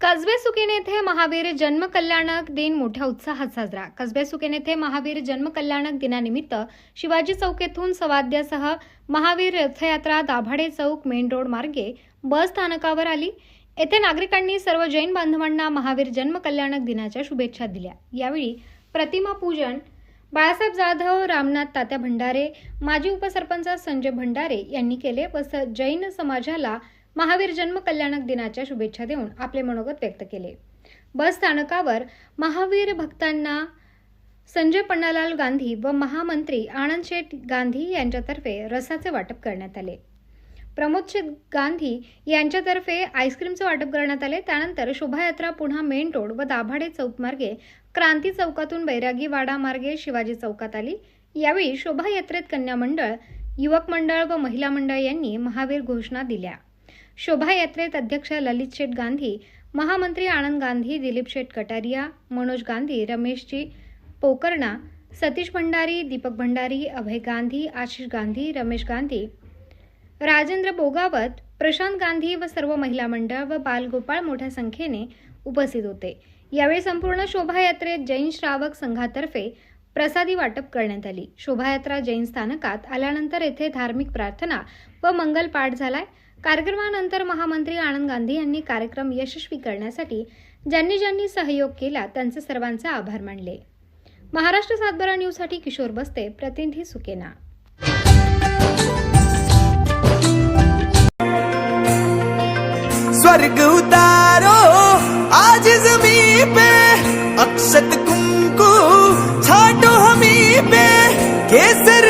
कसबे सुकेन येथे महावीर जन्म कल्याणक दिन मोठ्या उत्साहात साजरा. कसबे सुकेन येथे महावीर जन्म कल्याणक दिनानिमित्त शिवाजी चौक येथून सवाद्यासह महावीर रथयात्रा दाभाडे चौक मेन रोड मार्गे बस स्थानकावर आली. येथे नागरिकांनी सर्व जैन बांधवांना महावीर जन्म कल्याणक दिनाच्या शुभेच्छा दिल्या. यावेळी प्रतिमा पूजन बाळासाहेब जाधव रामनाथ तात्या भंडारे माजी उपसरपंच संजय भंडारे यांनी केले व स- जैन समाजाला महावीर जन्म कल्याणक दिनाच्या शुभेच्छा देऊन आपले मनोगत व्यक्त केले. बस स्थानकावर महावीर भक्तांना संजय पन्नालाल गांधी व महामंत्री आनंद शेठ गांधी यांच्यातर्फे रसाचे वाटप करण्यात आले. प्रमोद शेठ गांधी यांच्यातर्फे आईस्क्रीमचं वाटप करण्यात आले. त्यानंतर शोभायात्रा पुन्हा मेन रोड व दाभाडे चौक मार्गे क्रांती चौकातून बैरागी वाडा मार्गे शिवाजी चौकात आली. यावेळी शोभायात्रेत कन्या मंडळ युवक मंडळ व महिला मंडळ यांनी महावीर घोषणा दिल्या. शोभायात्रेत अध्यक्ष ललित शेठ गांधी महामंत्री आनंद गांधी दिलीप शेठ कटारिया मनोज गांधी रमेशजी पोकर्णा सतीश भंडारी दीपक भंडारी अभय गांधी आशिष गांधी रमेश गांधी राजेंद्र बोगावत प्रशांत गांधी व सर्व महिला मंडळ व बालगोपाळ मोठ्या संख्येने उपस्थित होते. यावेळी संपूर्ण शोभायात्रेत जैन श्रावक संघातर्फे प्रसादी वाटप करण्यात आली. शोभायात्रा जैन स्थानकात आल्यानंतर येथे धार्मिक प्रार्थना व मंगल पाठ झालाय. कार्यक्रमानंतर महामंत्री आनंद गांधी यांनी कार्यक्रम यशस्वी करण्यासाठी ज्यांनी ज्यांनी सहयोग केला त्यांचे सर्वांचे आभार मानले. महाराष्ट्र सातबारा न्यूजसाठी किशोर बस्ते प्रतिनिधी सुकेना. स्वर्ग उतारो आज जमी पे अक्षत कुंकू छाटो हमी पे कैसे